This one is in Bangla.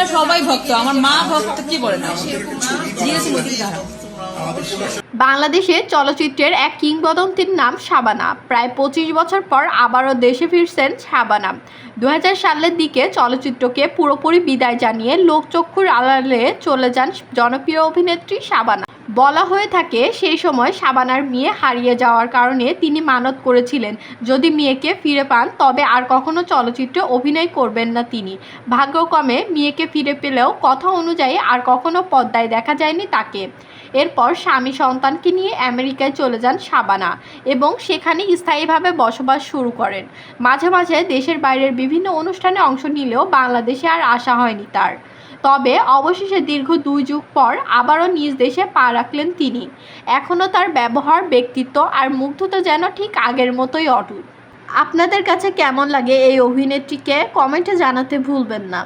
আমরা সবাই ভক্ত, আমার মা ভক্ত কি বলে না? বাংলাদেশে চলচ্চিত্রের এক কিংবদন্তির নাম শাবানা। প্রায় পঁচিশ বছর পর আবারও দেশে ফিরছেন শাবানা। দু হাজার সালের দিকে চলচ্চিত্রকে পুরোপুরি বিদায় জানিয়ে লোকচক্ষুর আড়ালে চলে যান জনপ্রিয় অভিনেত্রী শাবানা। বলা হয়ে থাকে, সেই সময় শাবানার মেয়ে হারিয়ে যাওয়ার কারণে তিনি মানত করেছিলেন। যদি মেয়েকে ফিরে পান, তবে আর কখনো চলচ্চিত্রে অভিনয় করবেন না তিনি। ভাগ্যক্রমে মেয়েকে ফিরে পেলেও কথা অনুযায়ী আর কখনো পদ্মায় দেখা যায়নি তাকে। এরপর স্বামী সন্তানকে নিয়ে আমেরিকায় চলে যান শাবানা এবং সেখানে স্থায়ীভাবে বসবাস শুরু করেন। মাঝে মাঝে দেশের বাইরের বিভিন্ন অনুষ্ঠানে অংশ নিলেও বাংলাদেশে আর আসা হয়নি তার। তবে অবশেষে দীর্ঘ দুই যুগ পর আবারও নিজ দেশে পা রাখলেন তিনি। এখনও তার ব্যবহার, ব্যক্তিত্ব আর মুগ্ধতা যেন ঠিক আগের মতোই অটুট। আপনাদের কাছে কেমন লাগে এই অভিনেত্রীকে? কমেন্টে জানাতে ভুলবেন না।